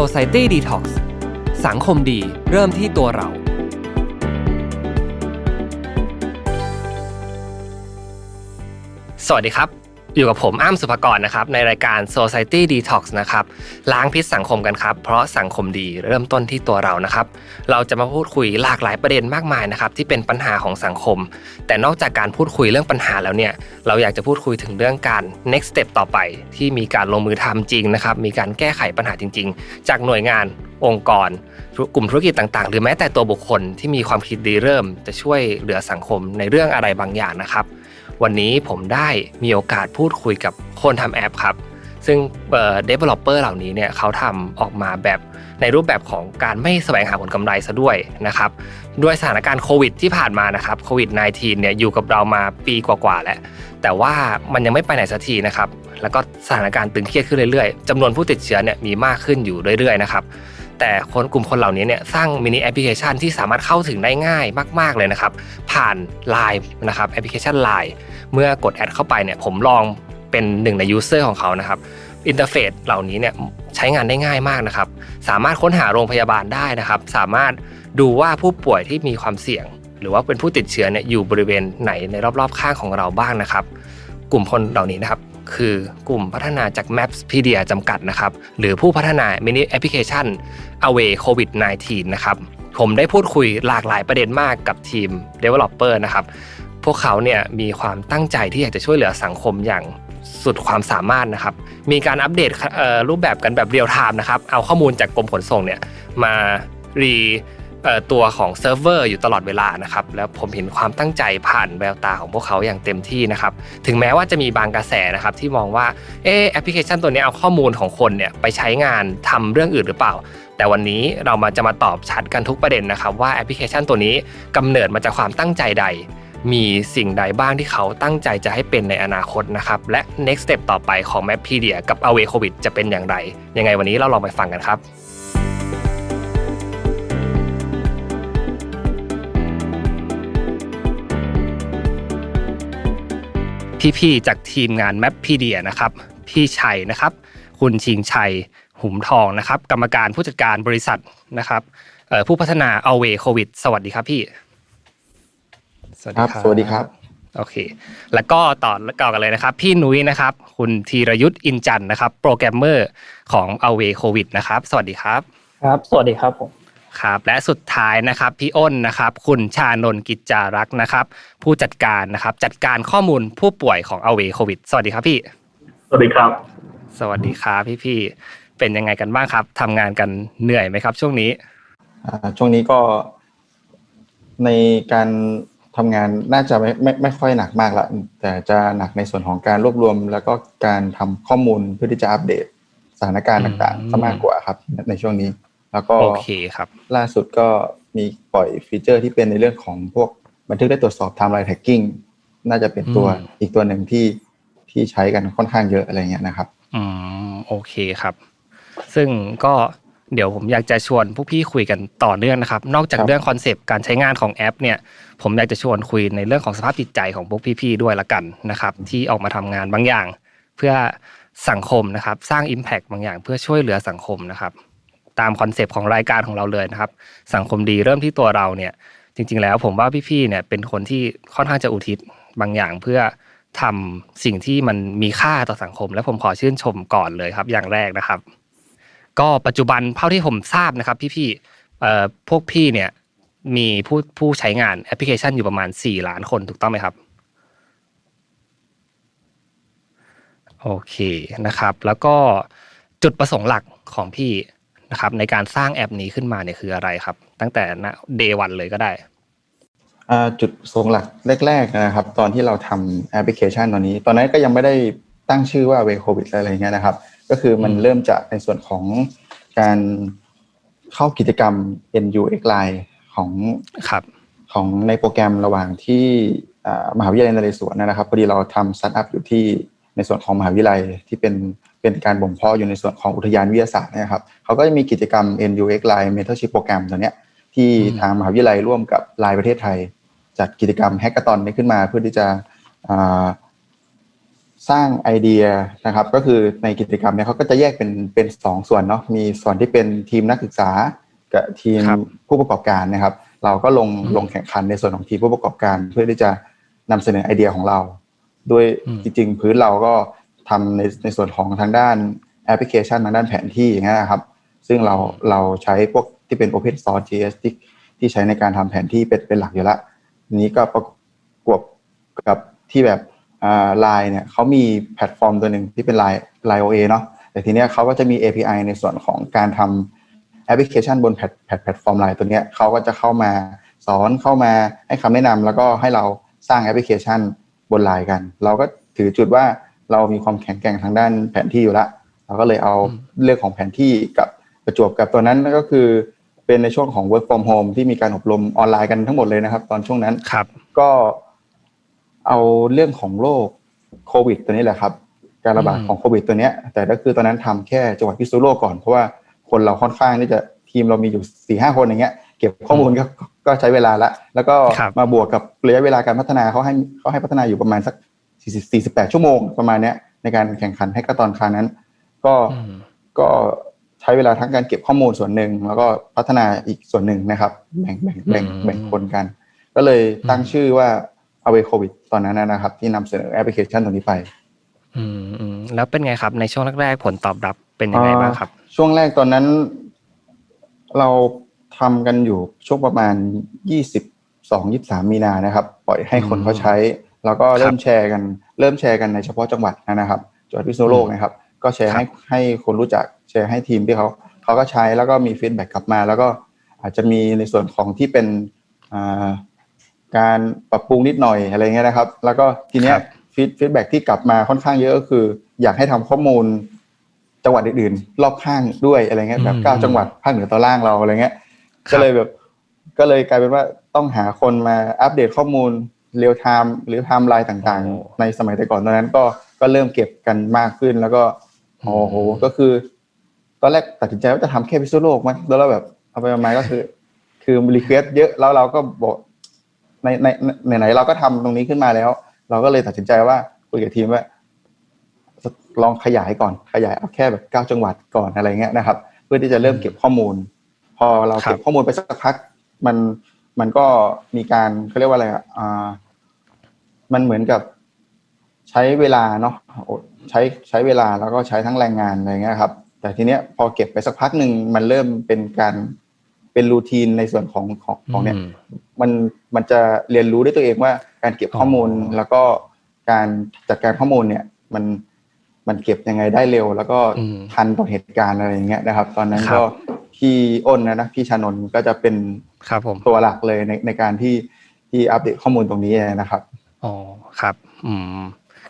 Society Detox สังคมดีเริ่มที่ตัวเรา สวัสดีครับ อยู่กับผมอ้ำสุภกรนะครับในรายการ Society Detox นะครับล้างพิษสังคมกันครับ เพราะสังคมดีเริ่มต้นที่ตัวเรานะครับ เราจะมาพูดคุยหลากหลายประเด็นมากมายนะครับที่เป็นปัญหาของสังคม แต่นอกจากการพูดคุยเรื่องปัญหาแล้วเนี่ยเราอยากจะพูดคุยถึงเรื่องการ next step ต่อไป ที่มีการลงมือทำจริงนะครับมีการแก้ไขปัญหาจริง ๆ จากหน่วยงานองค์กร กลุ่มธุรกิจต่างๆ หรือแม้แต่ตัวบุคคลที่มีความคิดดีเริ่ม จะช่วยเหลือสังคมในเรื่องอะไรบางอย่างนะครับ วันนี้ผมได้มีโอกาสพูดคุยกับคนทำแอปครับ ซึ่งเอ่อ developer เหล่านี้เนี่ยเขาทำออกมาแบบในรูปแบบของการไม่แสวงหาผลกำไรซะด้วยนะครับด้วยสถานการณ์โควิดที่ผ่านมานะครับโควิด -19 เนี่ยอยู่กับเรามาปีกว่าๆแล้ว แต่ว่ามันยังไม่ไปไหนสักทีนะครับ แล้วก็สถานการณ์ตึงเครียดขึ้นเรื่อยๆจำนวนผู้ติดเชื้อเนี่ยมีมากขึ้นอยู่เรื่อยๆนะครับ แต่คนกลุ่มคนเหล่านี้เนี่ยสร้างมินิแอปพลิเคชันที่สามารถเข้าถึงได้ง่ายมาก ๆเลยนะครับ ผ่าน Line นะครับแอปพลิเคชัน Line เมื่อกดแอดเข้าไปเนี่ยผมลองเป็นหนึ่งในยูเซอร์ของเขานะครับอินเทอร์เฟซเหล่านี้เนี่ยใช้งานได้ง่ายมากนะครับ สามารถค้นหาโรงพยาบาลได้นะครับ สามารถดูว่าผู้ป่วยที่มีความเสี่ยง หรือว่าเป็นผู้ติดเชื้อเนี่ยอยู่บริเวณไหนในรอบๆข้างของเราบ้างนะครับ กลุ่มคนเหล่านี้นะครับ คือกลุ่มพัฒนาจาก Mapspedia จำกัดนะครับ หรือผู้พัฒนามินิแอปพลิเคชัน Away COVID 19นะครับ ผมได้พูดคุยหลากหลายประเด็นมากกับทีม Developer นะครับ พวกเขาเนี่ยมีความตั้งใจที่อยากจะช่วยเหลือสังคมอย่างสุดความสามารถนะครับ มีการอัปเดตรูปแบบกันแบบเรียลไทม์นะครับ เอาข้อมูลจากกรมขนส่งเนี่ยมารี ตัวของเซิร์ฟเวอร์อยู่ตลอดเวลานะครับแล้วผมเห็นความตั้งใจผ่านแววตาของพวกเขาอย่างเต็มที่นะครับถึงแม้ว่าจะมีบางกระแสนะครับที่มองว่าเออแอปพลิเคชันตัวนี้เอาข้อมูลของคนเนี่ยไปใช้งานทำเรื่องอื่นหรือเปล่า แต่วันนี้เรามาจะมาตอบชัดกันทุกประเด็นนะครับว่าแอปพลิเคชันตัวนี้กำเนิดมาจากความตั้งใจใดมีสิ่งใดบ้างที่เขาตั้งใจจะให้เป็นในอนาคตนะครับ และ next step ต่อไปของ Mappedia กับ Away COVID จะเป็นอย่างไร ยังไงวันนี้เราลองไปฟังกันครับ พี่ๆจากทีมงาน Mappedia นะครับพี่ชัยนะครับ คุณชิงชัยหุมทองนะครับ กรรมการผู้จัดการบริษัทนะครับเอ่อผู้พัฒนา Away COVID สวัสดีครับพี่ครับสวัสดีครับโอเค แล้วก็ต่อต่อกันเลยนะครับ พี่นุ้ยนะครับ คุณธีรยุทธ์อินจันทร์นะครับ โปรแกรมเมอร์ของ Away COVID นะครับ สวัสดีครับ ครับ สวัสดีครับผม ครับและสุดท้ายนะครับพี่อ้นนะครับ คุณชานนท์กิจจารักษ์นะครับ ผู้จัดการนะครับจัดการข้อมูลผู้ป่วยของ Away COVID สวัสดีครับพี่ สวัสดีครับ สวัสดีครับพี่ๆเป็นยังไงกันบ้างครับทำงานกันเหนื่อยไหมครับ ช่วงนี้อ่าช่วงนี้ก็ในการทำงานน่าจะไม่ไม่ไม่ค่อยหนักมากละแต่จะหนักในส่วนของการรวบรวม แล้วก็การทำข้อมูลเพื่อที่จะอัปเดตสถานการณ์ต่างอืมๆซะมากกว่าครับ ในช่วงนี้ แล้วก็โอเคครับ ล่าสุดก็มีปล่อยฟีเจอร์ที่เป็นในเรื่องของพวกบันทึกได้ตรวจสอบไทม์ไลน์แท็กกิ้งน่าจะเป็นตัวอืมอีกตัวหนึ่งที่ที่ใช้กันค่อนข้างเยอะอะไรเงี้ยนะครับอืมโอเคครับ ซึ่งก็เดี๋ยวผมอยากจะชวนพวกพี่คุยกันต่อเนื่องนะครับ นอกจากครับเรื่องคอนเซปต์การใช้งานของแอป เนี่ย ผมอยากจะชวนคุยในเรื่องของสภาพจิตใจของพวกพี่ๆด้วยละกันนะครับ ที่ออกมาทำงานบางอย่าง เพื่อสังคมนะครับ สร้าง Impact บางอย่างเพื่อช่วยเหลือสังคมนะครับ ตามคอนเซปต์ของรายการของเราเลยนะครับ สังคมดีเริ่มที่ตัวเราเนี่ย จริง ๆ แล้วผมว่าพี่ๆเนี่ยเป็นคนที่ค่อนข้างจะอุทิศบางอย่างเพื่อทำสิ่งที่มันมีค่าต่อสังคม และผมขอชื่นชมก่อนเลยครับ อย่างแรกนะครับ ก็ปัจจุบันเท่าที่ผมทราบนะครับ พี่ๆเอ่อพวกพี่เนี่ยมีผู้ผู้ใช้งานแอปพลิเคชันอยู่ประมาณสี่ล้านคนถูกต้องไหมครับโอเคนะครับ แล้วก็จุดประสงค์หลักของพี่ นะครับในการสร้างแอปนี้ขึ้นมาเนี่ยคืออะไรครับ ตั้งแต่ณเดวันเลยก็ได้อ่าจุดประสงค์หลักแรก ๆ นะครับ ตอนที่เราทำแอปพลิเคชันตอนนี้ ตอนนั้นก็ยังไม่ได้ตั้งชื่อว่าเวโควิดอะไรเงี้ยนะครับ ก็คือมันอืมเริ่มจากในส่วนของการเข้ากิจกรรม NUX Line ของครับของในโปรแกรมระหว่างที่อ่ามหาวิทยาลัยนเรศวรนะครับพอดีเราทำสตาร์ทอัพอยู่ที่ในส่วนของมหาวิทยาลัยที่เป็น เป็นการบ่มเพาะอยู่ในส่วนของอุทยานวิทยาศาสตร์นะครับเขาก็จะมีกิจกรรม NUX Line Mentorship โปรแกรมตัวเนี้ยที่อืมทางมหาวิทยาลัยร่วมกับลายประเทศไทย จัดกิจกรรมแฮกเกอร์ตอนนี้ขึ้นมาเพื่อที่จะอ่าสร้างไอเดียนะครับ ก็คือในกิจกรรมเนี่ยเขาก็จะแยกเป็นเป็นสองส่วนเนาะมีส่วนที่เป็นทีมนักศึกษา กับทีมครับผู้ประกอบการนะครับ เราก็ลงอืมลงแข่งขันในส่วนของทีมผู้ประกอบการ เพื่อที่จะนำเสนอไอเดียของเรา ด้วยอืมจริง ๆ พื้นเราก็ ทำในในส่วนของทางด้านแอปพลิเคชันทางด้านแผนที่อย่างเงี้ยครับ ซึ่งเราเราใช้พวกที่เป็น Open Source JS ที่ที่ใช้ในการทำแผนที่เป็นเป็นหลักอยู่ละนี้ก็ประกบกับที่แบบไลน์เนี่ยเขามีแพลตฟอร์มตัวหนึ่งที่เป็น Line Line OA เนาะแต่ทีเนี้ยเขาก็จะมี API ในส่วนของการทำแอปพลิเคชันบนแพลตแพลตแพลตฟอร์มไลน์ตัวเนี้ยเขาก็จะเข้ามาสอนเข้ามาให้คำแนะนำแล้วก็ให้เราสร้างแอปพลิเคชันบนไลน์กัน เราก็ถือจุดว่า เรามีความแข็งแกร่งทางด้านแผนที่อยู่ละเราก็เลยเอาเรื่องของแผนที่กับประจวบกับตัวนั้นก็คือเป็นในช่วงของ work from home ที่มีการอบรมออนไลน์กันทั้งหมดเลยนะครับ ตอนช่วงนั้นครับ ก็เอาเรื่องของโรคโควิด ตัวนี้แหละครับ การระบาดอืมของโควิด ตัวเนี้ย แต่ก็คือตอนนั้นทำแค่จังหวัดพิษณุโลกก่อนเพราะว่าคนเราค่อนข้างที่จะทีมเรามีอยู่สี่ห้าคนอย่างเงี้ย เก็บข้อมูลก็ก็ใช้เวลาละแล้วก็ครับมาบวกกับระยะเวลาการพัฒนาเขาให้เขาให้พัฒนาอยู่ประมาณสัก สี่สิบสี่สิบแปดชั่วโมงประมาณเนี้ยในการแข่งขันให้กระตอนครั้งนั้น ก็อืมก็ใช้เวลาทั้งการเก็บข้อมูลส่วนหนึ่ง แล้วก็พัฒนาอีกส่วนหนึ่งนะครับ แบ่งแบ่งแบ่งอืมแบ่งคนกัน ก็เลยตั้งอืมชื่อว่า Away COVID ตอนนั้นนะครับ ที่นำเสนอแอปพลิเคชันตัวนี้ไป อืมอืมแล้วเป็นไงครับ ในช่วงแรกๆผลตอบรับเป็นยังไงบ้างครับอ่าช่วงแรกตอนนั้น เราทำกันอยู่ช่วงประมาณยี่สิบสองยี่สามมีนานะครับ ปล่อยให้คนอืมเขาใช้ แล้วก็ครับเริ่มแชร์กัน เริ่มแชร์กันในเฉพาะจังหวัดนะครับจังหวัดพิษณุโลกนะครับ ก็แชร์ครับให้ให้คนรู้จักแชร์ให้ทีมที่เขาเขาก็ใช้แล้วก็มีฟีดแบ็กกลับมา แล้วก็อาจจะมีในส่วนของที่เป็นอ่าการปรับปรุงนิดหน่อยอะไรเงี้ยนะครับ แล้วก็ทีเนี้ยครับฟีดฟีดแบ็กที่กลับมาค่อนข้างเยอะก็คือ อยากให้ทำข้อมูลจังหวัดอื่นๆ รอบข้างด้วยอะไรเงี้ยแบบอืมเก้าจังหวัดภาคเหนือตอนล่างเราอะไรเงี้ยครับก็เลยแบบก็เลยกลายเป็นว่าต้องหาคนมาอัปเดตข้อมูล เรียลไทม์หรือไทม์ไลน์ต่างโอ้ๆในสมัยแต่ก่อนตอนนั้นก็ก็เริ่มเก็บกันมากขึ้นแล้วก็อืมโอ้โหก็คือ ตอนแรกตัดสินใจว่าจะทำแค่พิซซูโลกมั้งแล้วเราแบบเอาไปมาก็คือ คือรีเควสเยอะแล้วเราก็บอกในในในไหนๆเราก็ทำตรงนี้ขึ้นมาแล้ว เราก็เลยตัดสินใจว่าคุยกับทีมว่าลองขยายก่อนขยายเอาแค่แบบเก้าจังหวัดก่อนอะไรเงี้ยนะครับ เพื่อที่จะเริ่มเก็บข้อมูล พอเราครับเก็บข้อมูลไปสักพัก มันมันก็มีการเขาเรียกว่าอะไรอะอ่า มันเหมือนกับใช้เวลาเนาะโอ้ใช้ใช้เวลาแล้วก็ใช้ทั้งแรงงานอะไรเงี้ยครับ แต่ทีเนี้ยพอเก็บไปสักพักหนึ่งมันเริ่มเป็นการเป็นรูทีนในส่วนของของของเนี้ยมมันมันจะเรียนรู้ด้วยตัวเองว่าการเก็บข้อมูลอ๋อแล้วก็การจัดการข้อมูลเนี่ย มันมันเก็บยังไงได้เร็ว แล้วก็อืมทันต่อเหตุการณ์อะไรอย่างเงี้ยนะครับ ตอนนั้นครับก็พี่อ้นนะนะพี่ชานนท์ก็จะเป็นครับผมตัวหลักเลยในในการที่ที่อัปเดตข้อมูลตรงนี้นะครับ อ๋อครับ อืม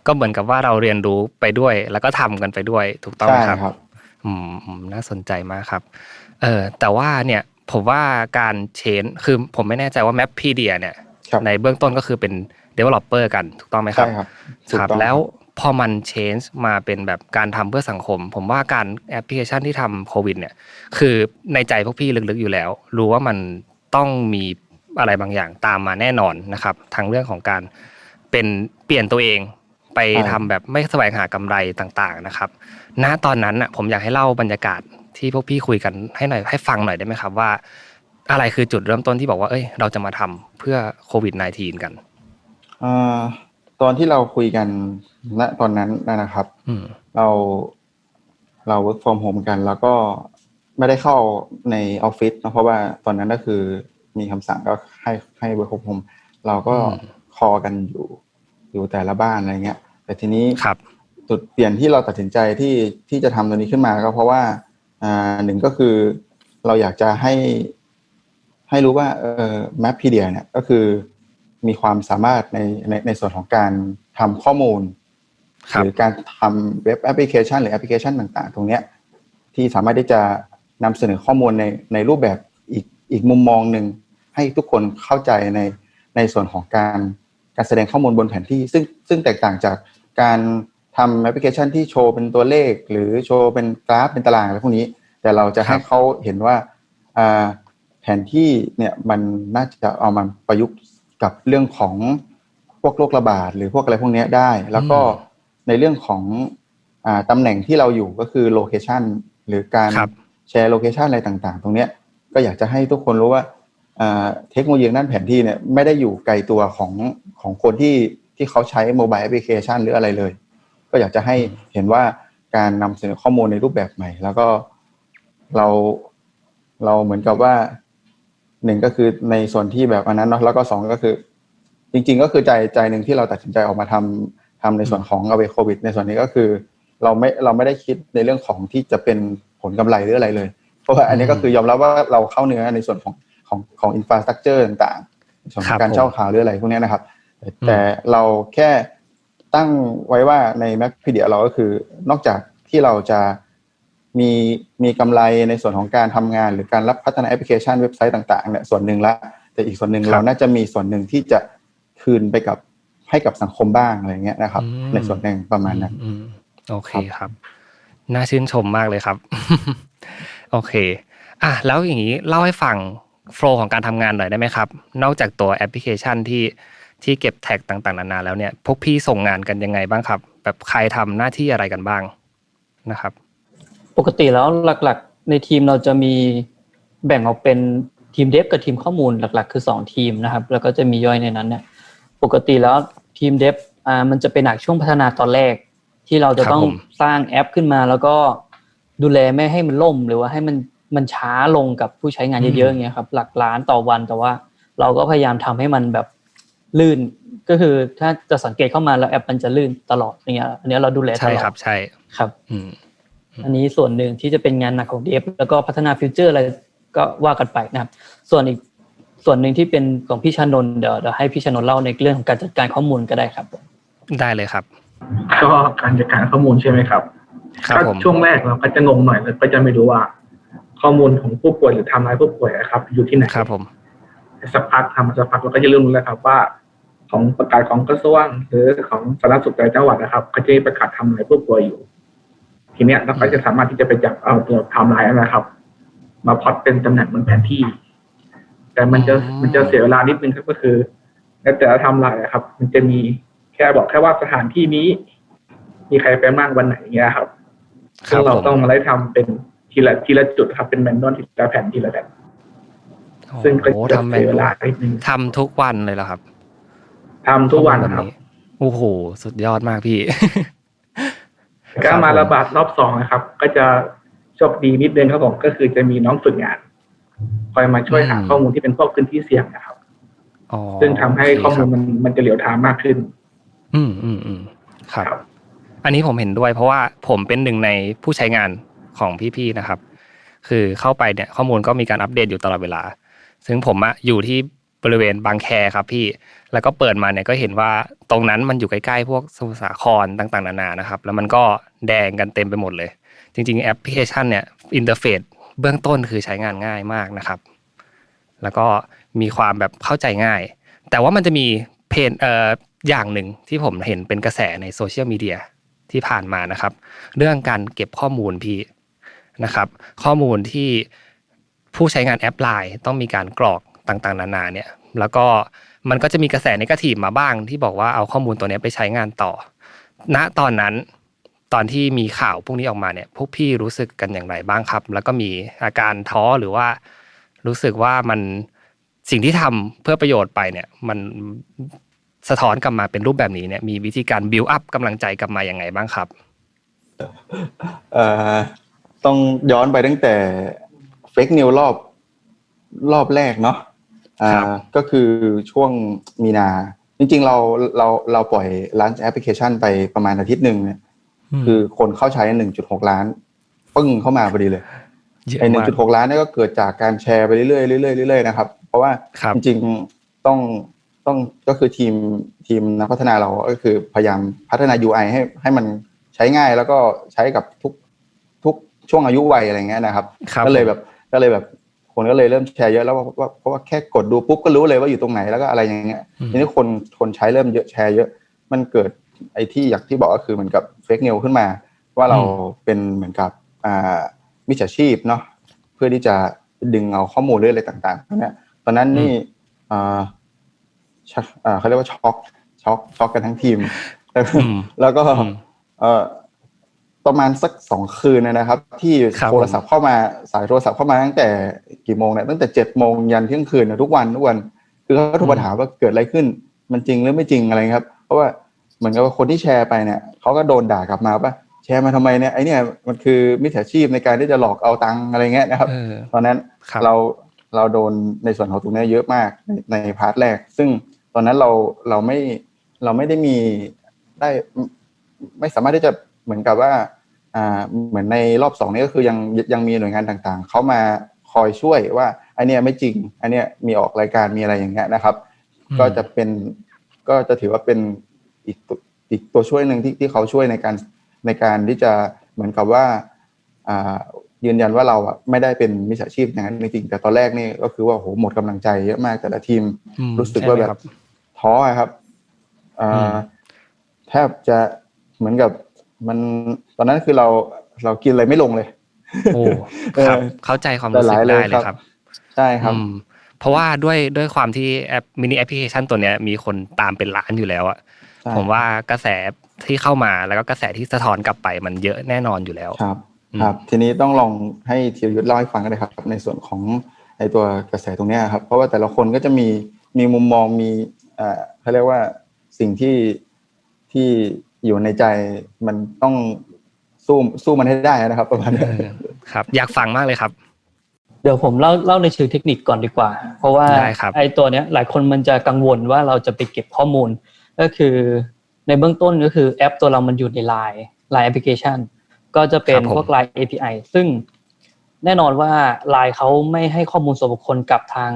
ก็เหมือนกับว่าเราเรียนรู้ไปด้วย แล้วก็ทำกันไปด้วย ถูกต้องไหมใช่ครับครับอืมอืมน่าสนใจมากครับ เออแต่ว่าเนี่ยผมว่าการเชนคือผมไม่แน่ใจว่า Mappedia เนี่ยครับในเบื้องต้นก็คือเป็น developer กันถูกต้องไหมครัใช่บครับถูกครับต้องแล้วพอมัน change มาเป็นแบบการทำเพื่อสังคม ผมว่าการแอปพลิเคชันที่ทำโควิด เนี่ย คือในใจพวกพี่ลึกๆอยู่แล้ว รู้ว่ามันต้องมีอะไรบางอย่างตามมาแน่นอนนะครับ ทั้งเรื่องของการ เป็นเปลี่ยนตัวเองไปทำแบบไม่แสวงหากำไรต่างๆนะครับ ณ ตอนนั้นอะผมอยากให้เล่าบรรยากาศที่พวกพี่คุยกันให้หน่อยให้ฟังหน่อยได้ไหมครับว่า อะไรคือจุดเริ่มต้นที่บอกว่า เอ้ย เราจะมาทำเพื่อโควิด -19 กันอ่าตอนที่เราคุยกันณตอนนั้นนะครับอืมเราเรา work from home กัน แล้วก็ไม่ได้เข้าในออฟฟิศนะเพราะว่าตอนนั้นก็คือมีคำสั่งก็ให้ให้ work from home เราก็อืมคอกันอยู่ อยู่แต่ละบ้านอะไรเงี้ย แต่ทีนี้ครับจุดเปลี่ยนที่เราตัดสินใจที่ที่จะทำตัวนี้ขึ้นมาก็เพราะว่าอ่าหนึ่งก็คือเราอยากจะให้ให้รู้ว่าเออ Mappedia เนี่ยก็คือมีความสามารถในในในส่วนของการทำข้อมูลครับหรือการทำเว็บแอปพลิเคชันหรือแอปพลิเคชันต่าง ๆ ตรงเนี้ยที่สามารถที่จะนำเสนอข้อมูลในในรูปแบบอีกอีกมุมมองหนึ่งให้ทุกคนเข้าใจในในส่วนของการ การแสดงข้อมูลบนแผนที่ ซึ่งซึ่งแตกต่างจากการทำแอปพลิเคชันที่โชว์เป็นตัวเลข หรือโชว์เป็นกราฟเป็นตารางอะไรพวกนี้ แต่เราจะให้ครับเขาเห็นว่าอ่าแผนที่เนี่ยมันน่าจะเอามาประยุกต์กับเรื่องของพวกโรคระบาดหรือพวกอะไรพวกเนี้ยได้ แล้วก็ในเรื่องของอ่าตำแหน่งที่เราอยู่ก็คือโลเคชันหรือการครับแชร์โลเคชันอะไรต่างๆ ตรงเนี้ยก็อยากจะให้ทุกคนรู้ว่าอ่า เทคโนโลยีด้านแผนที่เนี่ยไม่ได้อยู่ไกลตัวของของคนที่ที่เขาใช้โมบายแอปพลิเคชันหรืออะไรเลย ก็อยากจะให้เห็นว่าการนำเสนอข้อมูลในรูปแบบใหม่ แล้วก็เราเราเหมือนกับว่าหนึ่งก็คือในส่วนที่แบบอันนั้นเนาะแล้วก็สองก็คือ จริง ๆ ก็คือใจใจหนึ่งที่เราตัดสินใจออกมาทำทำในส่วนของอเวโควิด ในส่วนนี้ก็คือ เราไม่เราไม่ได้คิดในเรื่องของที่จะเป็นผลกำไรหรืออะไรเลย เพราะว่าอันนี้ก็คือยอมรับว่าเราเข้าเนื้อในส่วนของ ของของอินฟราสตรักเจอร์ต่างๆในส่วนขครัอบงการผมเช่าข่าวหรืออะไรพวกเนี้ยนะครับแต่แต่เราแค่ตั้งไว้ว่าใน m a c p e d i a เราก็คือนอกจากที่เราจะมีมีกำไรในส่วนของการทำงาน หรือการรับพัฒนาแอปพลิเคชันเว็บไซต์ต่างๆเนี่ยส่วนหนึ่งละแต่อีกส่วนหนึ่งครับเราน่าจะมีส่วนหนึ่งที่จะคืนไปกับให้กับสังคมบ้างอะไรเงี้ยนะครับอืมในส่วนหนึ่งประมาณนั้นอืมโอเคครับครับ น่าชื่นชมมากเลยครับ โอเค อะแล้วอย่างนี้เล่าให้ฟัง โฟล์ของการทำงานหน่อยได้ไหมครับ นอกจากตัวแอปพลิเคชันที่ที่เก็บแท็กต่างๆ นานาแล้วเนี่ย พวกพี่ส่งงานกันยังไงบ้างครับ แบบใครทำหน้าที่อะไรกันบ้างนะครับ ปกติแล้วหลักๆ ในทีมเราจะมีแบ่งออกเป็นทีมเดฟกับทีมข้อมูลหลัก ๆ คือสองทีมนะครับ แล้วก็จะมีย่อยในนั้นเนี่ยปกติแล้วทีมเดฟอ่ามันจะเป็นหนักช่วงพัฒนาตอนแรก ที่เราจะครับต้องผมสร้างแอปขึ้นมาแล้วก็ดูแลไม่ให้มันล่ม หรือว่าให้มัน มันช้าลงกับผู้ใช้งานเยอะๆอย่างเงี้ยครับ หลักล้านต่อวันแต่ว่า เราก็พยายามทำให้มันแบบลื่น ก็คือถ้าจะสังเกตเข้ามาแล้วแอปมันจะลื่นตลอดอย่างเงี้ยอันเนี้ยเราดูแลตใช่ลอดครับใช่ครับอืมอันนี้ส่วนหนึ่งที่จะเป็นงานหนักของ DF แล้วก็พัฒนาฟิวเจอร์อะไรก็ว่ากันไปนะครับ ส่วนอีกส่วนหนึ่งที่เป็นของพี่ชานนท์เดี๋ยวเดี๋ยวให้พี่ชานนท์เล่าในเรื่องของการจัดการข้อมูลก็ได้ครับ ได้เลยครับ ก็การจัดการข้อมูลใช่ไหมครับครับถ้าผมช่วงแรกเราก็จะงงหน่อยเราก็จะไม่รู้ว่า ข้อมูลของผู้ป่วยหรือไทำลายผู้ป่วยนะครับ อยู่ที่ไหนครับผมสักพักทำมาสักพักเราก็จะเริ่มรู้แล้วครับว่า ของประกาศของกระทรวงหรือของสาธารณสุขแต่ละจังหวัดนะครับก็จะมีประกาศทำลายผู้ป่วยอยู่ ทีเนี้ยเราก็จะสามารถที่จะไปจับเอาตัวไทำลายนะครับ มาพล็อตเป็นตำแหน่งบนแผนที่ แต่มันจะอืมมันจะเสียเวลานิดนึงครับก็คือในแต่ละไทำลายนะครับ มันจะมีแค่บอกแค่ว่าสถานที่นี้ มีใครไปบ้างวันไหนเงี้ยครับคซึ่รังบเราผมต้องมาไล่ทำเป็น ทีละทีละจุดครับเป็นแมนนวลทีละแผ่นทีละแผ่นซึ่งก็โอ้โหจะทำเสียเวลาแบบนิดนึงทำทุกวันเลยเหรอครับทำทุกวันแบบครับโอ้โหสุดยอดมากพี่ก็มาครับผมระบาดรอบสองนะครับ ก็จะโชคดีนิดนึงครับผมก็คือจะมีน้องฝึกงาน คอยมาช่วยหาข้อมูลที่เป็นพวกพื้นที่เสี่ยงนะครับอ๋อซึ่งทำให้ข้อมูลโเคครับมันมันจะเหลียวทางมากขึ้น อืมอืมอืมครับครับ อันนี้ผมเห็นด้วยเพราะว่าผมเป็นหนึ่งในผู้ใช้งาน ของพี่ๆนะครับ คือเข้าไปเนี่ยข้อมูลก็มีการอัปเดตอยู่ตลอดเวลา ซึ่งผมอะอยู่ที่บริเวณบางแคครับพี่ แล้วก็เปิดมาเนี่ยก็เห็นว่าตรงนั้นมันอยู่ใกล้ๆพวกสมุทรสาครต่างๆนานานะครับ แล้วมันก็แดงกันเต็มไปหมดเลย จริง ๆ แอปพลิเคชันเนี่ยอินเทอร์เฟซเบื้องต้นคือใช้งานง่ายมากนะครับ แล้วก็มีความแบบเข้าใจง่าย แต่ว่ามันจะมีเพนเอ่ออย่างหนึ่งที่ผมเห็นเป็นกระแสในโซเชียลมีเดียที่ผ่านมานะครับ เรื่องการเก็บข้อมูลพี่ นะครับ ข้อมูลที่ผู้ใช้งานแอปไลน์ต้องมีการกรอกต่างๆ นานาเนี่ยแล้วก็มันก็จะมีกระแสในกระถีบมาบ้าง ที่บอกว่าเอาข้อมูลตัวนี้ไปใช้งานต่อ ณตอนนั้นตอนที่มีข่าวพวกนี้ออกมาเนี่ยพวกพี่รู้สึกกันอย่างไรบ้างครับ แล้วก็มีอาการท้อหรือว่ารู้สึกว่ามันสิ่งที่ทำเพื่อประโยชน์ไปเนี่ยมันสะท้อนกลับมาเป็นรูปแบบนี้เนี่ยมีวิธีการ build up กำลังใจกลับมาอย่างไงบ้างครับ ต้องย้อนไปตั้งแต่เฟกนิวรอบรอบแรกเนาะอ่าครับก็คือช่วงมีนา จริงๆเราเราเราปล่อยลันช์แอปพลิเคชันไปประมาณอาทิตย์หนึ่งเนี่ยคือคนเข้าใช้1.6ล้าน ปึ้งเข้ามาพอดีเลยเยอะไอ้มาก1.6ล้านนี่ก็เกิดจากการแชร์ไปเรื่อยๆเรื่อยๆเรื่อยๆนะครับ เพราะว่าครับจริงๆต้องต้องก็คือทีมทีมนักพัฒนาเราก็คือพยายามพัฒนา UI ให้ให้มันใช้ง่ายแล้วก็ใช้กับทุกทุก ช่วงอายุวัยอะไรเงี้ยนะครับครับก็เลยผมแบบก็เลยแบบคนก็เลยเริ่มแชร์เยอะแล้วว่าว่าเพราะว่าแค่กดดูปุ๊บก็รู้เลยว่าอยู่ตรงไหนแล้วก็อะไรอย่างเงี้ยอืมทีนี้คนคนใช้เริ่มเยอะแชร์เยอะ มันเกิดไอ้ที่อยากที่บอกก็คือเหมือนกับเฟกนิวขึ้นมา ว่าเราเป็นเหมือนกับอ่ามิจฉาชีพเนาะเพื่อที่จะดึงเอาข้อมูลเรื่องอะไรต่างๆเนี่ยตอนนั้นนี่อ่าชักอ่าเขาเรียกว่าช็อกช็อกช็อกกันทั้งทีม แล้วก็อืมแล้วก็อืมเอ่อ ประมาณสักสองคืนนะครับ ที่ครับโทรศัพท์เข้ามาสายโทรศัพท์เข้ามาตั้งแต่กี่โมงเนี่ยตั้งแต่เจ็ดโมงยันเที่ยงคืนนะทุกวันทุกวันคือเขาโทรมาถามว่าเกิดอะไรขึ้น มันจริงหรือไม่จริงอะไรครับ เพราะว่าเหมือนกับว่าคนที่แชร์ไปเนี่ยเขาก็โดนด่ากลับมาว่าแชร์มาทำไมเนี่ยไอเนี่ยมันคือมิจฉาชีพในการที่จะหลอกเอาตังค์อะไรเงี้ยนะครับเออตอนนั้นครับเราเราโดนในส่วนของตรงนี้เยอะมากในในพาร์ทแรก ซึ่งตอนนั้นเราเราไม่เราไม่ได้มีได้ไม่ไม่สามารถที่จะ เหมือนกับว่าอ่าเหมือนในรอบสองนี้ก็คือยังยังมีหน่วยงานต่างๆ เขามาคอยช่วยว่าอันเนี้ยไม่จริง อันเนี้ยมีออกรายการมีอะไรอย่างเงี้ยนะครับอืมก็จะเป็นก็จะถือว่าเป็นอีกตัวอีกตัวช่วยหนึ่งที่ที่เขาช่วยในการในการที่จะเหมือนกับว่าอ่ายืนยันว่าเราอะไม่ได้เป็นมิจฉาชีพอย่างนั้นจริงๆแต่ตอนแรกนี่ก็คือว่าโหหมดกำลังใจเยอะมากแต่ละทีมอืมรู้สึกว่าใช่ไหมแบบครับท้ออะครับอ่าอืมแทบจะเหมือนกับ มันตอนนั้นคือเราเรากินอะไรไม่ลงเลย โอ้เออครับเข้าใจความรู้สึกหลายๆเลยได้เลยครับครับ ใช่ครับอืมเพราะว่าด้วยด้วยความที่แอปมินิแอปพลิเคชันตัวเนี้ยมีคนตามเป็นล้านอยู่แล้วอะใช่ผมว่ากระแสที่เข้ามาแล้วก็กระแสที่สะท้อนกลับไปมันเยอะแน่นอนอยู่แล้วครับอืมครับ ทีนี้ต้องลองให้ธีรยุทธ์เล่าให้ฟังกันเลยครับ ในส่วนของไอตัวกระแสตรงเนี้ยครับ เพราะว่าแต่ละคนก็จะมีมีมุมมองมีเอ่อเขาเรียกว่าสิ่งที่ที่ อยู่ในใจมันต้องสู้สู้มันให้ได้นะครับ ประมาณนี้เออครับ อยากฟังมากเลยครับ เดี๋ยวผมเล่าเล่าในเชิงเทคนิคก่อนดีกว่า เพราะว่าได้ครับไอ้ตัวเนี้ยหลายคนมันจะกังวลว่าเราจะไปเก็บข้อมูล ก็คือในเบื้องต้นก็คือแอปตัวเรามันอยู่ใน Line Line Application ก็จะเป็นครับผมพวก Line API ซึ่งแน่นอนว่า Line เขาไม่ให้ข้อมูลส่วนบุคคลกับทาง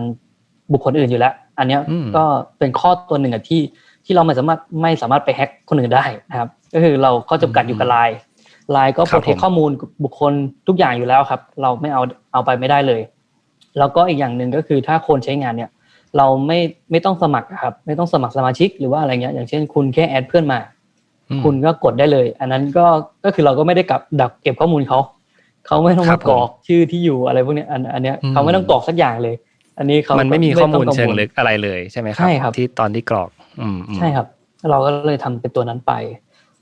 บุคคลอื่นอยู่แล้ว อันเนี้ยอืมก็เป็นข้อตัวหนึ่งอะที่ ที่เราไม่สามารถไม่สามารถไปแฮ็กคนอื่นได้นะครับ ก็คือเราข้อจำกัดอยู่กับ Line Line ก็คโปรัรบเทคผมข้อมูลบุคคลทุกอย่างอยู่แล้วครับ เราไม่เอาเอาไปไม่ได้เลย แล้วก็อีกอย่างหนึ่งก็คือถ้าคนใช้งานเนี่ย เราไม่ไม่ต้องสมัครอะครับ ไม่ต้องสมัครสมาชิกหรือว่าอะไรเงี้ยอย่างเช่น คุณแค่แอดเพื่อนมาอืมคุณก็กดได้เลย อันนั้นก็ก็คือเราก็ไม่ได้กลับดักเก็บข้อมูลเขาเขาไม่ต้องครัมาบผมกรอกชื่อที่อยู่อะไรพวกเนี้ยอันอันเนี้ยอืมเขาไม่ต้องกรอกสักอย่างเลย อันนี้เขามันนไม่มีข้อมูลต้เชิงวลึกอะไรเลยใช่ไหมครับใช่ครับที่ตอนที่กรอกอืมอืม ใช่ครับ เราก็เลยทำเป็นตัวนั้นไป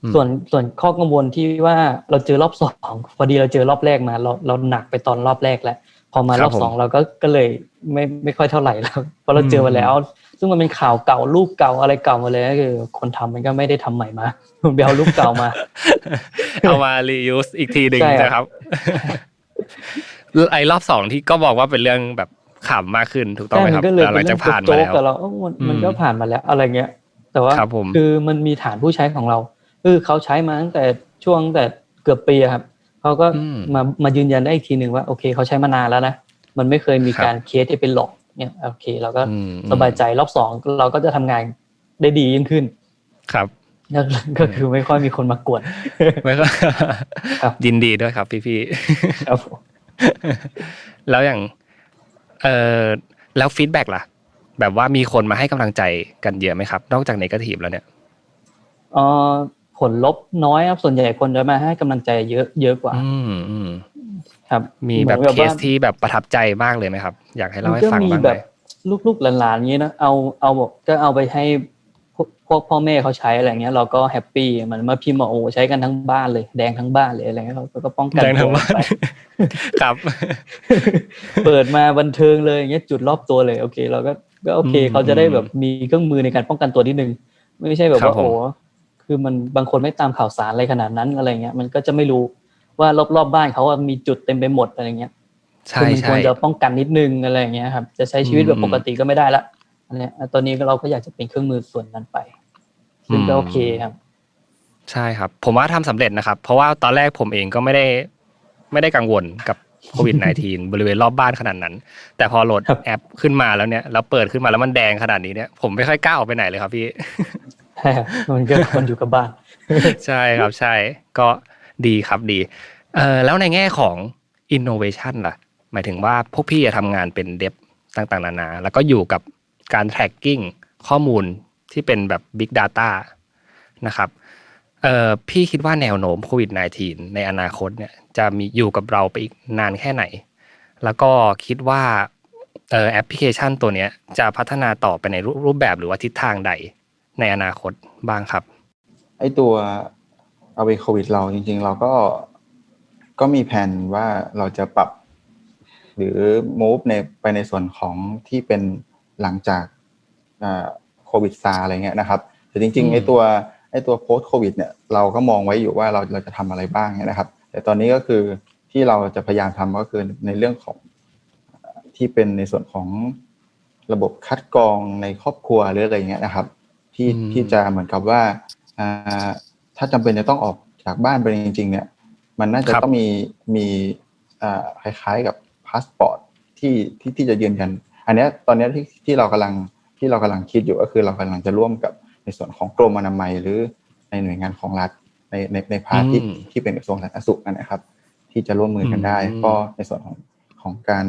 อืมส่วนส่วนข้อกังวลที่ว่าเราเจอรอบสองพอดีเราเจอรอบแรกมา เราเราหนักไปตอนรอบแรกแล้วพอมารอบสองเราก็ก็เลยไม่ไม่ค่อยเท่าไหร่แล้วเพราะเราเจอมาแล้ว ซึ่งมันเป็นข่าวเก่ารูปเก่าอะไรเก่ามาเลยก็คือ คนทำมันก็ไม่ได้ทำใหม่มามันไปเอารูปเก่ามา เอามา reuse อีกทีหนึ่งใช่ครับนะครับไอ้รอบสองที่ก็บอกว่าเป็นเรื่องแบบ ขำมากขึ้นถูกต้องไหมครับใช่นก็เลยหลัเป็นงเรื่จาอกงผ่านมาโจ๊กแล้วกับเราเอ้ามันมันอืมก็ผ่านมาแล้วอะไรเงี้ย แต่ว่าครับผมคือมันมีฐานผู้ใช้ของเราคือเขาใช้มาตั้งแต่ช่วงตั้งแต่เกือบปีอะครับเขาก็อืมมามายืนยันได้อีกทีหนึ่งว่าโอเคเขาใช้มานานแล้วนะมันไม่เคยมีครับการเคสที่เป็นหลอกเนี่ยโอเคเราก็อืมสบายใจรอบสองเราก็จะทำงานได้ดียิ่งขึ้น ครับก็ก็คือไม่ค่อยมีคนมากวนไม่ก็ครับยินดีด้วยครับ พี่พี่ๆครับผมแล้วอย่าง เออแล้วฟีดแบ็กล่ะ แบบว่ามีคนมาให้กำลังใจกันเยอะไหมครับ นอกจากในกระถีบแล้วเนี่ยเอ่อผลลบน้อยครับส่วนใหญ่คนจะมาให้กำลังใจเยอะเยอะกว่า อืมอืมครับ มีแบบหอนเคว่าสที่แบบประทับใจมากเลยไหมครับ อยากให้เล่าให้มันก็ฟังมีบ้างแบไหมบลูกๆหลานๆอย่างนี้นะเอาเอาบอกก็เอาไปให้ พวกพวกพ่อแม่เขาใช้อะไรเงี้ยเราก็แฮปปี้มันมาพิมพ์มาโอ้ใช้กันทั้งบ้านเลย แดงทั้งบ้านเลยอะไรเงี้ยเขาก็ป้องกันแดงทั้งตัวบ้านไปครับ เปิดมาบันเทิงเลยอย่างเงี้ยจุดรอบตัวเลย โอเค เราก็ก็โอเคอืมเขาจะได้แบบมีเครื่องมือในการป้องกันตัวนิดนึง ไม่ใช่แบบครับว่าผมโอ้คือมันบางคนไม่ตามข่าวสารอะไรขนาดนั้นอะไรเงี้ยมันก็จะไม่รู้ว่ารอบๆบบ้านเขาอะมีจุดเต็มไปหมดอะไรเงี้ยใช่คือมันคใช่วรจะป้องกันนิดนึงอะไรอย่างเงี้ยครับจะใช้ชีวิตแบบอืมปกติก็ไม่ได้ละอันเนี้ยตอนนี้เราก็อยากจะเป็นเครื่องมือส่วนนั้นไป ซึ่งก็อืมโอเคครับ ใช่ครับ ผมว่าทำสำเร็จนะครับ เพราะว่าตอนแรกผมเองก็ไม่ได้ ไม่ได้กังวลกับโควิด -19 บริเวณรอบบ้านขนาดนั้น แต่พอโหลดครับแอปขึ้นมาแล้วเนี่ยแล้วเปิดขึ้นมาแล้วมันแดงขนาดนี้เนี่ยผมไม่ค่อยกล้าออกไปไหนเลยครับพี่ใช่ครับมันก็คนอยู่กับบ้าน ใช่ครับใช่ก็ดีครับดีเออแล้วในแง่ของ innovation ล่ะ หมายถึงว่าพวกพี่จะทำงานเป็นเดฟต่างๆ นานา แล้วก็อยู่กับการ tracking ข้อมูล ที่เป็นแบบ big data นะครับเออพี่คิดว่าแนวโน้มโควิด -19 ในอนาคตเนี่ยจะมีอยู่กับเราไปอีกนานแค่ไหน แล้วก็คิดว่าเอ่อแอปพลิเคชันตัวเนี้ยจะพัฒนาต่อไปในรูปแบบหรือว่าทิศทางใดในอนาคตบ้างครับ ไอตัวเอาไว้โควิดเราจริง ๆ เราก็ก็มีแผนว่าเราจะปรับ หรือ move ในไปในส่วนของที่เป็นหลังจาก วิดซาอะไรเงี้ยนะครับแต่จริงอืมๆไอ้ตัวไอ้ตัว post covid เนี่ยเราก็มองไว้อยู่ว่าเราเราจะทำอะไรบ้างเนี่ยนะครับ แต่ตอนนี้ก็คือที่เราจะพยายามทำก็คือในเรื่องของเอ่อที่เป็นในส่วนของระบบคัดกรองในครอบครัวหรืออะไรเงี้ยนะครับ ที่อืมที่จะเหมือนกับว่าอ่าถ้าจำเป็นจะต้องออกจากบ้านไปจริง ๆ เนี่ย มันน่าจะครับต้องมีมีอ่าคล้ายๆกับพาสปอร์ตที่ที่ที่จะยืนยัน อันเนี้ยตอนเนี้ยที่ที่เรากำลัง ที่เรากำลังคิดอยู่ก็คือเรากำลังจะร่วมกับในส่วนของกรมอนามัยหรือในหน่วยงานของรัฐในในในพาร์ทที่อืมที่เป็นกระทรวงสาธารณสุขนั่นนะครับ ที่จะร่วมมือกันได้อืมก็ในส่วนของของการ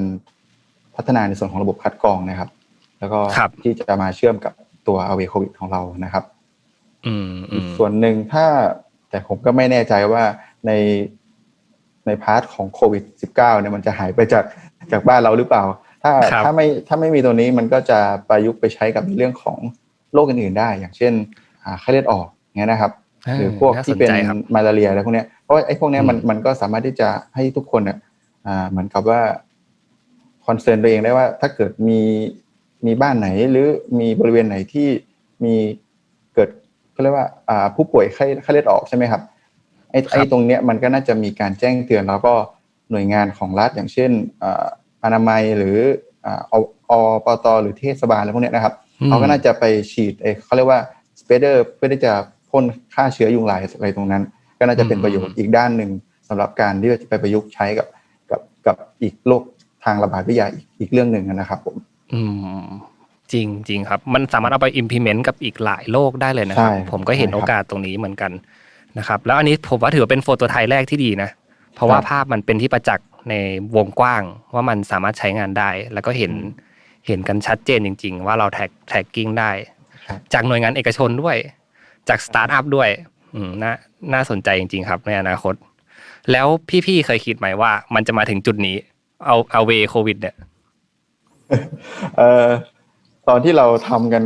พัฒนาในส่วนของระบบคัดกรองนะครับ แล้วก็ครับที่จะมาเชื่อมกับตัวอเวโควิดของเรานะครับอืมอือีกมส่วนหนึ่งถ้าแต่ผมก็ไม่แน่ใจว่าในในพาร์ทของโควิด -19 เนี่ยมันจะหายไปจากจากบ้านเราหรือเปล่า ถ้าครับถ้าไม่ถ้าไม่มีตัวนี้มันก็จะประยุกต์ไปใช้กับเรื่องของโรคอื่นๆได้ อย่างเช่นอ่าไข้เลือดออกเงี้ยนะครับ หรือพวกน่าสที่นเป็นใจครับมาลาเรียอะไรพวกเนี้ยเพราะว่าไอ้พวกเนี้ยมันอืมมันก็สามารถที่จะให้ทุกคนเนี่ยอ่าเหมือนกับว่าคอนเซิร์นตัวเองได้ว่าถ้าเกิดมีมีบ้านไหนหรือมีบริเวณไหนที่มีเกิดเขาเรียกว่าอ่าผู้ป่วยไข้ไข้เลือดออกใช่ไหมครับไอ้ไอ้ตรงเนี้ยมันก็น่าจะมีการแจ้งเตือนแล้วก็หน่วยงานของรัฐอย่างเช่น อ่าอนามัยหรืออ่าออปตหรือเทศบาลอะไรพวกเนี้ยนะครับเขาก็น่าจะไปฉีดเอ่อเขาเรียกว่าสเปเดอร์เพื่อที่จะพ่นฆ่าเชื้อยุงลายอะไรตรงนั้น ก็น่าจะเป็นประโยชน์อีกด้านหนึ่งสำหรับการที่จะไปประยุกต์ใช้กับกับกับอีกโรคทางระบาดวิทยาอีกอีกเรื่องหนึ่งนะครับผม อืมจริงจริงครับ มันสามารถเอาไป implement กับอีกหลายโลกได้เลยนะครับใช่ผมก็เห็นใช่ครับโอกาสตรงนี้เหมือนกันนะครับ แล้วอันนี้ผมว่าถือว่าเป็นโฟโตไทยแรกที่ดีนะ เพราะว่าครับภาพมันเป็นที่ประจักษ์ ในวงกว้างว่ามันสามารถใช้งานได้ แล้วก็เห็นเห็นกันชัดเจนจริง ๆ ว่าเราแท็กแท็กกิ้งได้ครับจากหน่วยงานเอกชนด้วย จากสตาร์ทอัพด้วยอืมน่าน่าสนใจจริง ๆ ครับ ในอนาคต แล้วพี่ๆเคยคิดไหมว่า มันจะมาถึงจุดนี้ เอาเอาเวโควิด เนี่ยเอ่อตอนที่เราทำกัน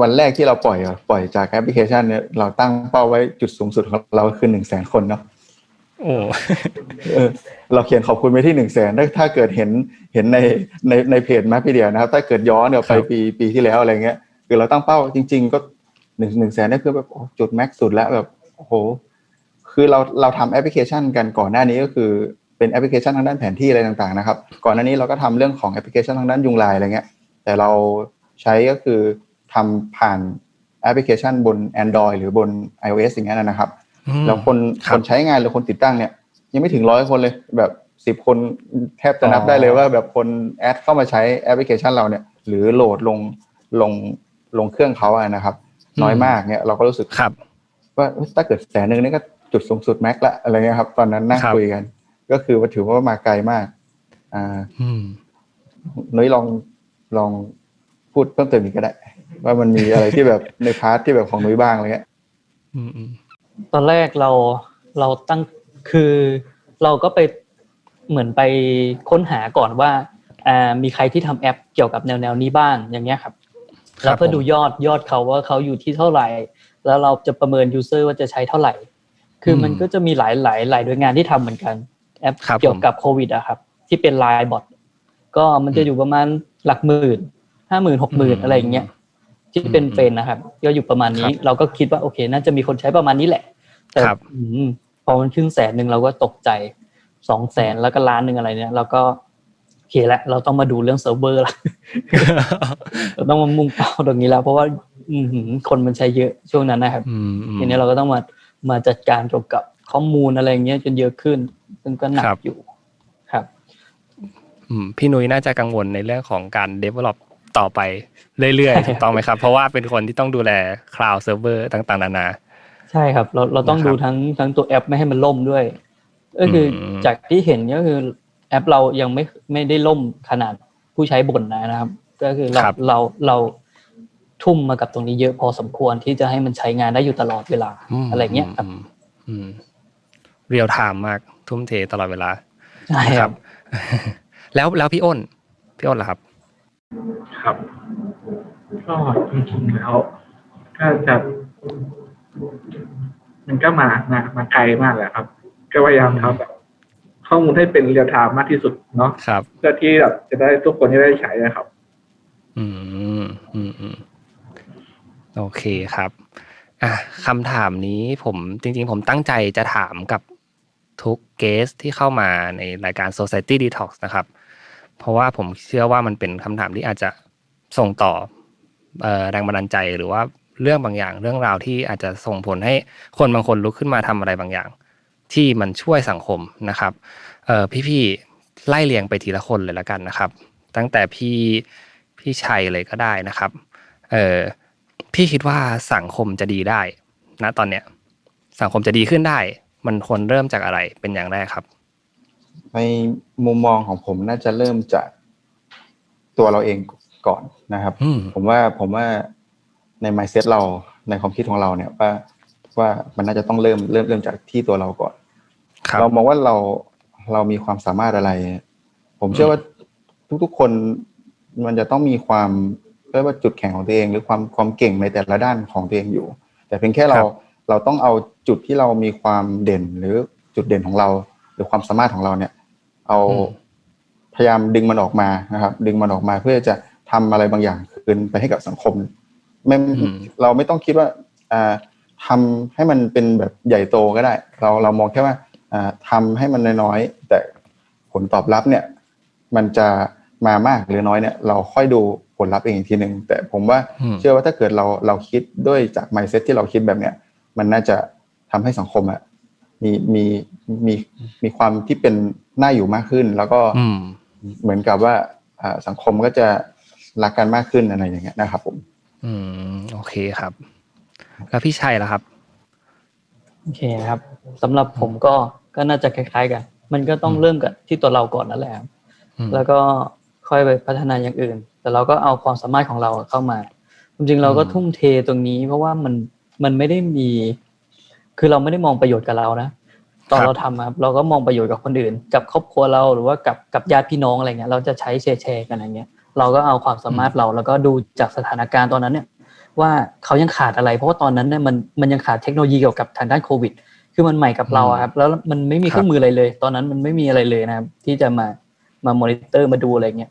วันแรกที่เราปล่อยอะปล่อยจากแอปพลิเคชันเนี่ยเราตั้งเป้าไว้จุดสูงสุดของเราคือหนึ่งแสนคนเนาะ โอ้เออเราเขียนขอบคุณไปที่หนึ่งแสนถ้าถ้าเกิดเห็นเห็นในในในเพจมาพีเดียนะครับ ถ้าเกิดย้อนเนี่ยไปครับปีปีที่แล้วอะไรเงี้ยคือเราตั้งเป้าจริง ๆ ก็หนึ่งหนึ่งแสนนี่คือแบบโอ้จุดแม็กซ์สุดแล้วแบบโอ้โห คือเราเราทำแอปพลิเคชันกันก่อนหน้านี้ก็คือเป็นแอปพลิเคชันทางด้านแผนที่อะไรต่างๆนะครับ ก่อนหน้านี้เราก็ทำเรื่องของแอปพลิเคชันทางด้านยุงลายอะไรเงี้ย แต่เราใช้ก็คือทำผ่านแอปพลิเคชันบน Android หรือบน iOS อย่างเงี้ยนะครับอืม แล้วคนครัคบนใช้งานหรือคนติดตั้งเนี่ย ยังไม่ถึงร้อยคนเลย แบบสิบคนแทบจะนับอ๋อได้เลยว่าแบบคนแอดเข้ามาใช้แอปพลิเคชันเราเนี่ย หรือโหลดลงลงลงเครื่องเขาอะนะครับ น้อยมากเนี่ยเราก็รู้สึกครับ ว่าเอ้ยถ้าเกิดแสนหนึ่งนี่ก็จุดสูงสุดแม็กละอะไรเงี้ยครับ ตอนนั้นนั่งครับคุยกัน ก็คือว่าถือว่ามาไกลมาก อ่าอืมนุ้ยลองลองพูดเพิ่มเติมอีกก็ได้ ว่ามันมีอะไรที่แบบในพาร์ทที่แบบของนุ้ยบ้างอะไรเงี้ย อืมอืม ตอนแรกเราเราตั้งคือเราก็ไปเหมือนไปค้นหาก่อนว่าอ่ามีใครที่ทำแอปเกี่ยวกับแนวแนวนี้บ้างอย่างเงี้ยครับแล้วเพื่อดูยอดยอดเขาว่าเขาอยู่ที่เท่าไหร่ แล้วเราจะประเมินยูเซอร์ว่าจะใช้เท่าไหร่ คือมันก็จะมีหลายหลายหลายหน่วยงานที่ทำเหมือนกัน แอปครับเกี่ยวกับโควิดอะครับ ที่เป็นไลน์บอทก็มันจะอยู่ประมาณหลักหมื่นห้าหมื่นหกหมื่นอะไรอย่างเงี้ย ที่เป็นเฟรนนะครับก็อยู่ประมาณนี้ เราก็คิดว่าโอเค น่าจะมีคนใช้ประมาณนี้แหละ แต่ครับอืมพอมันขึ้นแสนหนึ่งเราก็ตกใจสองแสนแล้วก็ล้านหนึ่งอะไรเนี่ยเราก็โอเคละเราต้องมาดูเรื่องเซิร์ฟเวอร์ละเราต้องมามุ่งเป้าตรงนี้แล้ว เพราะว่าอือหือคนมันใช้เยอะช่วงนั้นนะครับอืมอืมทีนี้เราก็ต้องมามาจัดการเกี่ยวกับข้อมูลอะไรเงี้ยจนเยอะขึ้น ซึ่งก็หนักครับอยู่ครับอืมพี่นุ้ยน่าจะกังวลในเรื่องของการ develop ต่อไปเรื่อยๆถูกต้องไหมครับ เพราะว่าเป็นคนที่ต้องดูแล cloud server ต่างๆ นานา ใช่ครับ เราเราต้องนะครับดูทั้งทั้งตัวแอปไม่ให้มันล่มด้วย ก็คืออมจากที่เห็นก็คือแอปเรายังไม่ไม่ได้ล่มขนาดผู้ใช้บ่นนะครับ ก็คือเราครับเราเราทุ่มมากับตรงนี้เยอะพอสมควรที่จะให้มันใช้งานได้อยู่ตลอดเวลามอะไรเงี้ยครับมอืมเรียลไทม์มากทุ่มเทตลอดเวลาใช่ครับ แล้วแล้วพี่อ้นพี่อ้นล่ะครับ ครับก็จริงๆแล้วถ้าจะ มันก็มามามาไกลมากแล้วครับ ก็พยายามทำแบบข้อมูลให้เป็นเรียลไทม์มากที่สุดเนาะครับเพื่อที่แบบจะได้ทุกคนจะได้ใช้นะครับ อืมอืมอืมโอเคครับ อะคำถามนี้ผมจริง ๆ ผมตั้งใจจะถามกับทุกเกสที่เข้ามาในรายการ Society Detox นะครับ เพราะว่าผมเชื่อว่ามันเป็นคำถามที่อาจจะส่งต่อแรงบันดาลใจหรือว่าเรื่องบางอย่าง เรื่องราวที่อาจจะส่งผลให้คนบางคนลุกขึ้นมาทำอะไรบางอย่าง ที่มันช่วยสังคมนะครับพี่ๆไล่เรียงไปทีละคนเลยละกันนะครับ ตั้งแต่พี่พี่ชัยเลยก็ได้นะครับเออพี่คิดว่าสังคมจะดีได้ณตอนเนี้ยสังคมจะดีขึ้นได้ มันควรเริ่มจากอะไรเป็นอย่างแรกครับ ในมุมมองของผมน่าจะเริ่มจากตัวเราเองก่อนนะครับอืมผมว่าผมว่าใน mindset เราในความคิดของเราเนี่ยว่าว่ามันน่าจะต้องเริ่มเริ่มเริ่มจากที่ตัวเราก่อนครับเรามองว่าเราเรามีความสามารถอะไร ผมเชื่อว่าทุกๆคนมันจะต้องมีความเรียกว่าจุดแข็งของตัวเอง หรือความความเก่งในแต่ละด้านของตัวเองอยู่ แต่เพียงแค่เราครับเราต้องเอาจุดที่เรามีความเด่นหรือจุดเด่นของเรา หรือความสามารถของเราเนี่ย เอาพยายามดึงมันออกมานะครับ ดึงมันออกมาเพื่อจะทำอะไรบางอย่างคืนไปให้กับสังคมไม่อืมเราไม่ต้องคิดว่าอ่าทำให้มันเป็นแบบใหญ่โตก็ได้ เราเรามองแค่ว่าอ่าทำให้มันน้อยๆแต่ผลตอบรับเนี่ย มันจะมามากหรือน้อยเนี่ย เราค่อยดูผลลัพธ์เองอีกทีหนึ่งแต่ผมว่าอืมเชื่อว่าถ้าเกิดเราเราคิดด้วยจาก mindset ที่เราคิดแบบเนี้ยมันน่าจะทำให้สังคมอะมีมีมีมีความที่เป็น น่าอยู่มากขึ้น แล้วก็อืมเหมือนกับว่าอ่าสังคมก็จะรักกันมากขึ้นอะไรอย่างเงี้ยนะครับ ผม อืมโอเคครับ แล้วพี่ชัยล่ะครับโอเคครับสำหรับผมก็ก็น่าจะคล้ายๆกัน มันก็ต้องอืมเริ่มกันที่ตัวเราก่อนนั่นแหละครับอืมแล้วก็ค่อยไปพัฒนาอย่างอื่น แต่เราก็เอาความสามารถของเราเข้ามาจริงๆเราก็อืมทุ่มเทตรงนี้ เพราะว่ามันมันไม่ได้มี คือเราไม่ได้มองประโยชน์กับเรานะ ตอนเราทำอะครับเราก็มองประโยชน์กับคนอื่น กับครอบครัวเราหรือว่ากับกับญาติพี่น้องอะไรเงี้ยเราจะใช้แชร์แชร์กันอย่างเงี้ยเราก็เอาความสามารถเราแล้วก็ดูจากสถานการณ์ตอนนั้นเนี่ยว่าเขายังขาดอะไร เพราะว่าตอนนั้นเนี่ยมันมันยังขาดเทคโนโลยีเกี่ยวกับทางด้านโควิด คือมันใหม่กับเราอะครับแล้วมันไม่มีครับเครื่องมืออะไรเลย ตอนนั้นมันไม่มีอะไรเลยนะครับที่จะมามามอนิเตอร์มาดูอะไรเงี้ย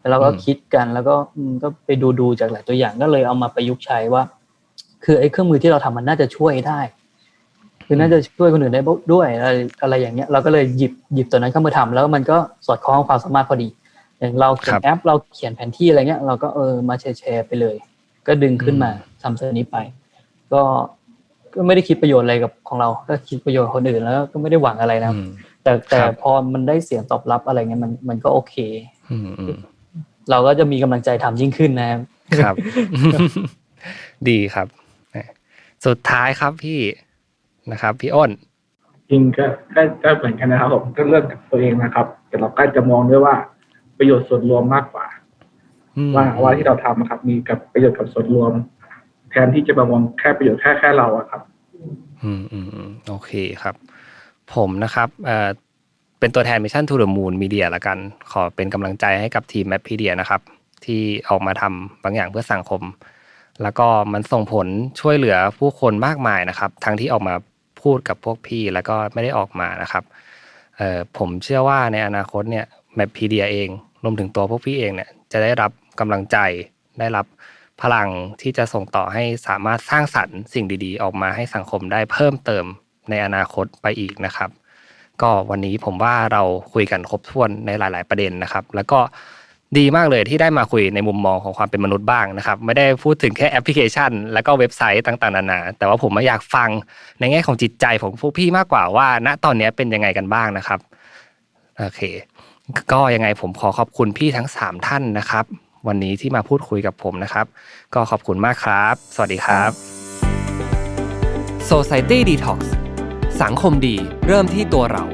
แล้วเราก็อืมคิดกันแล้วก็อืมก็ไปดูดูจากหลายตัวอย่างก็เลยเอามาประยุกต์ใช้ว่า คือไอ้เครื่องมือที่เราทำมันน่าจะช่วยได้ คือน่าจะช่วยคนอื่นได้ด้วยอะไรอะไรอย่างเงี้ยเราก็เลยหยิบหยิบตัวนั้นเข้ามาทำแล้วมันก็สอดคล้องกับความสามารถพอดี อย่างเราเขียครันบแอป เราเขียนแผนที่อะไรเงี้ย เราก็เออมาแชร์แชร์ไปเลย ก็ดึงขึ้นมาทำเซอร์นี้ไป ก็ก็ไม่ได้คิดประโยชน์อะไรกับของเรา ก็คิดประโยชน์กับคนอื่นแล้วก็ไม่ได้หวังอะไรนะอืมแต่แต่ครับพอมันได้เสียงตอบรับอะไรเงี้ยมันมันก็โอเคอืมอืมเราก็จะมีกำลังใจทำยิ่งขึ้นนะครับครับ ดีครับ สุดท้ายครับพี่ นะครับพี่อ้นจริงก็ก็ก็เหมือนกันนะครับผมก็เริ่มจากตัวเองนะครับ แต่เราก็จะมองด้วยว่าประโยชน์ส่วนรวมมากกว่าอืมว่าว่าที่เราทำนะครับ มีกับประโยชน์กับส่วนรวม แทนที่จะมามองแค่ประโยชน์แค่แค่เราอะครับ อืมอืมอืมโอเคครับ ผมนะครับเอ่อเป็นตัวแทน Mission to the Moon Media ละกัน ขอเป็นกำลังใจให้กับทีม Mappedia นะครับ ที่ออกมาทำบางอย่างเพื่อสังคม แล้วก็มันส่งผลช่วยเหลือผู้คนมากมายนะครับ ทั้งที่ออกมา พูดกับพวกพี่แล้วก็ไม่ได้ออกมานะครับผมเชื่อว่าในอนาคตเนี่ย Mappedia เองรวมถึงตัวพวกพี่เองเนี่ยจะได้รับกำลังใจได้รับพลังที่จะส่งต่อให้สามารถสร้างสรรค์สิ่งดีๆ ออกมาให้สังคมได้เพิ่มเติมในอนาคตไปอีกนะครับ ก็วันนี้ผมว่าเราคุยกันครบถ้วนในหลาย ๆ ประเด็นนะครับ แล้วก็ ดีมากเลยที่ได้มาคุยในมุมมองของความเป็นมนุษย์บ้างนะครับไม่ได้พูดถึงแค่แอปพลิเคชัน แล้วก็เว็บไซต์ต่างๆนานาแต่ว่าผมมาอยากฟังในแง่ของจิตใจของพวกพี่มากกว่าว่า ณตอนนี้เป็นยังไงกันบ้างนะครับโอเค ก็ยังไงผมขอขอบคุณพี่ทั้ง 3 ท่านนะครับ วันนี้ที่มาพูดคุยกับผมนะครับ ก็ขอบคุณมากครับ สวัสดีครับ Society Detox สังคมดีเริ่มที่ตัวเรา